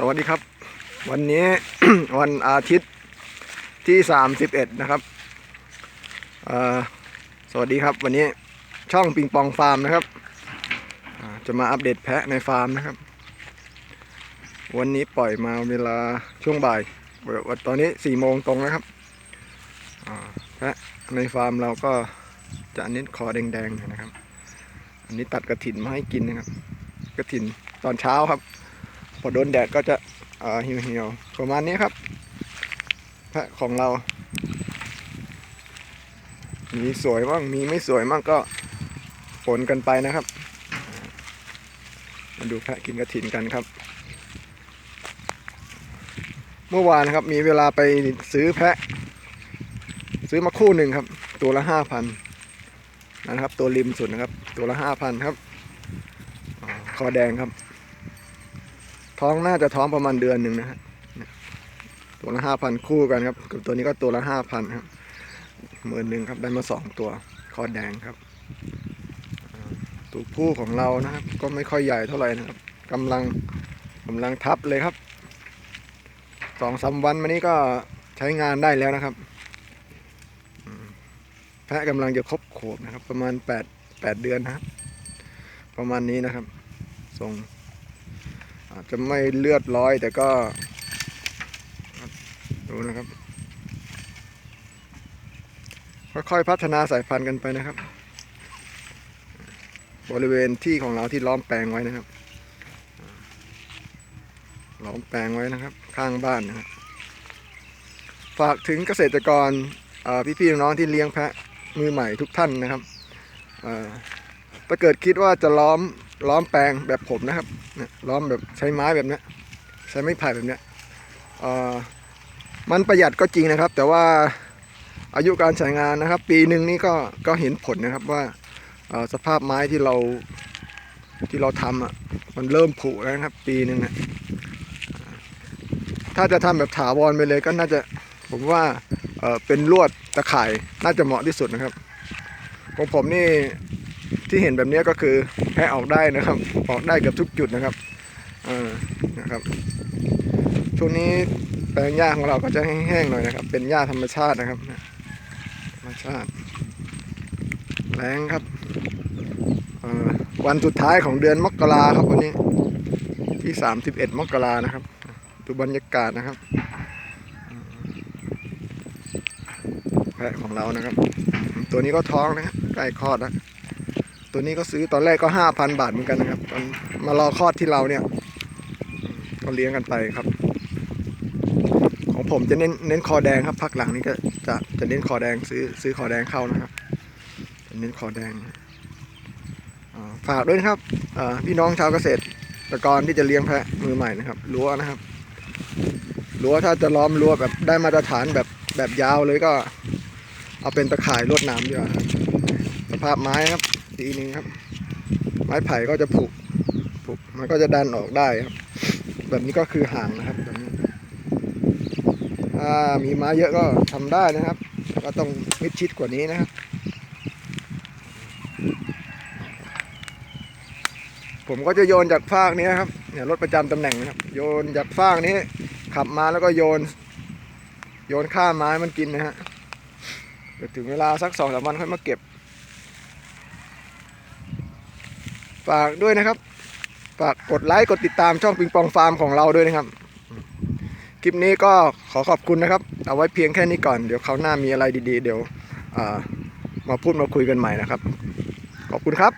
สวัสดีครับ วันนี้วันอาทิตย์ที่ 31 นะครับสวัสดีครับ วันนี้ช่องปิงปองฟาร์มนะครับจะมาอัปเดตแพะในฟาร์มนะครับ วันนี้ปล่อยมาเวลาช่วงบ่ายวันตอนนี้4โมงตรงนะครับแพะในฟาร์มเราก็จะเน้นคอแดงๆนะครับ อันนี้ตัดกระถินมาให้กินนะครับ กระถินตอนเช้าครับ อโดนแดดก็จะเอ่อเหี่ยวๆประมาณนี้ครับแพะของเรา มีสวยบ้างมีไม่สวยบ้างก็ผลกันไปนะครับ มาดูแพะกินกระถินกันครับ เมื่อวานครับมีเวลาไปซื้อแพะ ซื้อมาคู่หนึ่งครับ ตัวละห้าพันนะครับ ตัวริมสุดนะครับ ตัวละห้าพันครับ คอแดงครับ ท้องน่าจะท้องประมาณเดือนหนึ่งนะฮะตัวละห้าพันคู่กันครับกับตัวนี้ก็ตัวละห้าพันครับหมื่นหนึ่งครับได้มาสองตัวคอแดงครับตัวผู้ของเรานะครับ ก็ไม่ค่อยใหญ่เท่าไหร่นะครับกำลังกำลังทับเลยครับสองสามวันมานี้ก็ใช้งานได้แล้วนะครับแพะกำลังจะครบขวบนะครับ ประมาณแปดแปดเดือนนะครับ ประมาณนี้นะครับทรง อาจจะไม่เลือดร้อยแต่ก็ดูนะครับ ค่อยๆพัฒนาสายพันธุ์กันไปนะครับ บริเวณที่ของเราที่ล้อมแปลงไว้นะครับ ล้อมแปลงไว้นะครับ ข้างบ้านนะครับฝากถึงเกษตรกรพี่ๆน้องๆที่เลี้ยงแพะมือใหม่ทุกท่านนะครับ ถ้าเกิดคิดว่าจะล้อมล้อมแปลงแบบผมนะครับเนี่ยล้อมแบบใช้ไม้แบบนี้ใช้ไม้ไผ่แบบนี้มันประหยัดก็จริงนะครับ แต่ว่าอายุการใช้งานนะครับ ปีหนึ่งนี่ก็ก็เห็นผลนะครับว่าสภาพไม้ที่เราที่เราทำอะมันเริ่มผุแล้วนะครับ ปีหนึ่งนะถ้าจะทำแบบถาวรไปเลยก็น่าจะผมว่าเเป็นลวดตะข่ายน่าจะเหมาะที่สุดนะครับของผมนี่ ที่เห็นแบบนี้ก็คือแพะออกได้นะครับ ออกได้เกือบทุกจุดนะครับนะครับช่วงนี้แปลงหญ้าของเราก็จะแห้งๆหน่อยนะครับ เป็นหญ้าธรรมชาตินะครับธรรมชาติแรงครับวันสุดท้ายของเดือนมกราครับวันนี้ที่ 31 มกรานะครับดูบรรยากาศนะครับแพะของเรานะครับ ตัวนี้ก็ท้องนะครับใกล้คลอดแล้ว ตัวนี้ก็ซื้อตอนแรกก็ห้าพันบาทเหมือนกันนะครับตอนมารอคลอดที่เราเนี่ยก็เลี้ยงกันไปครับ ของผมจะเน้นเน้นคอแดงครับพักหลังนี้ก็จะจะเน้นคอแดงซื้อซื้อคอแดงเข้านะครับเน้นคอแดงฝากด้วยนะครับพี่น้องชาวเกษตรกรที่จะเลี้ยงแพะมือใหม่นะครับรั้วนะครับรั้วถ้าจะล้อมรั้วแบบได้มาตรฐานแบบแบบยาวเลยก็ เอาเป็นตะข่ายลวดน้ำดีกว่าสภาพไม้ครับ ดีนึงครับ ไม้ไผ่ก็จะผุผุมันก็จะดันออกได้ครับ แบบนี้ก็คือห่างนะครับแบบนี้ถ้ามีไม้เยอะก็ทำได้นะครับแต่ก็ต้องมิดชิดกว่านี้นะครับ ผมก็จะโยนจากฟากนี้นครับเนี่ยรถประจำตำแหน่งนะครับ โยนจากฟากนี้ ขับมาแล้วก็โยน โยนข้ามไม้มันกินนะฮะเดี๋ยวถึงเวลาสักสองสามวันค่อยมาเก็บ ฝากด้วยนะครับ ฝากกดไลค์กดติดตามช่องปิงปองฟาร์มของเราด้วยนะครับ คลิปนี้ก็ขอขอบคุณนะครับ เอาไว้เพียงแค่นี้ก่อนเดี๋ยวคราวหน้ามีอะไรดีๆ เดี๋ยวมาพูดมาคุยกันใหม่นะครับ ขอบคุณครับ